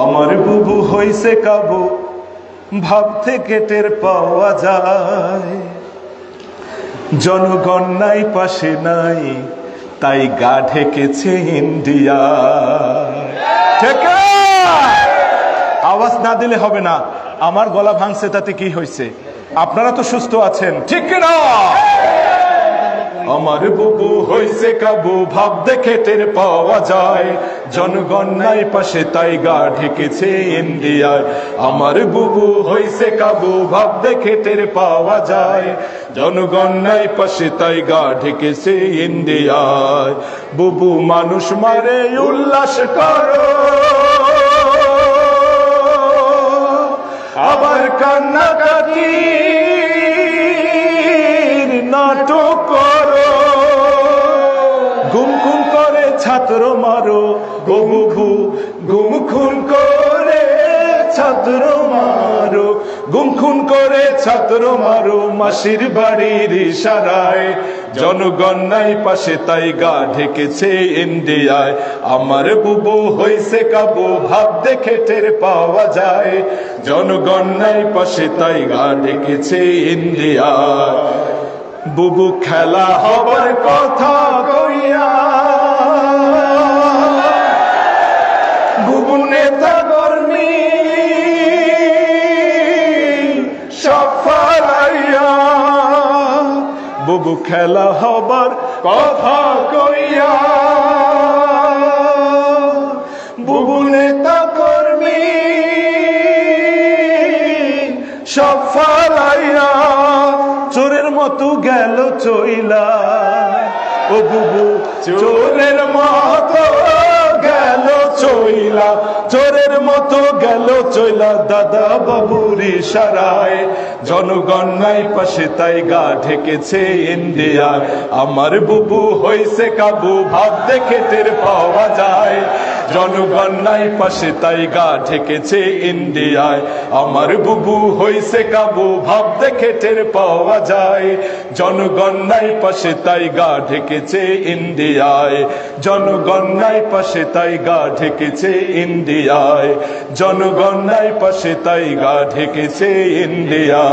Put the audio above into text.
আমার বুবু হইছে কাবু ভাব থেকে টের পাওয়া যায়। জনগণ নাই, পাশে নাই, তাই গা ঢেকেছে ইন্ডিয়া। আওয়াজ না দিলে হবে না, আমার গলা ভাঙছে তাতে কি হয়েছে আপনারা তো সুস্থ আছেন, ঠিক না আমার বুবু হইছে কাবু, ভাব দেখে টের পাওয়া যায়। জনগণ নাই পাশে, তাই গা ঢেকেছে ইন্ডিয়ায় আমার বুবু হইছে কাবু, ভাব দেখে টের পাওয়া যায়। জনগণ নাই পাশে, তাই গা ঢেকেছে ইন্ডিয়ায় বুবু মানুষ মারে উল্লাস করো। আবার কান্নাকাটি নাটক গুম খুন করে ছাত্র মারো গমুখু গুম খুন করে ছাত্র মারো, গুম খুন করে ছাত্র মারো, মাসির বাড়ির ইশারায়। জনগণ নাই পাশে, তাই গা ঢেকেছে ইন্ডিয়ায় আমার বুবু হইছে কাবু, ভাব দেখে টের পাওয়া যায়। জনগণ নাই পাশে, তাই গা ঢেকেছে ইন্ডিয়ায় বুবু খেলা হবার কথা নেতা বুবু খেলা হবার কথা কইয়া। বুবু নেতা কর্মী সফলাইয়া চোরের মতো গেল চইলা। ও বুবু, চোরের মতো চইলা চোরের মতো গেল চইলা দাদা বাবুর ইশারায় জনগণ নাই পাশে তাই গা ঢেকেছে ইন্ডিয়ায় আমার বুবু হইছে কাবু ভাব দেখে টের পাওয়া যায়। জনগণ নাই পাশে, তাই গা ঢেকেছে ইন্ডিয়ায়। আমার বুবু হইছে কাবু, ভাব দেখে টের পাওয়া যায়। জনগণ নাই পাশে, তাই গা ঢেকেছে ইন্ডিয়ায়। জনগণ নাই পাশে, তাই গা ঢেকেছে ইন্ডিয়ায়। জনগণ নাই পাশে, তাই গা ঢেকেছে ইন্ডিয়া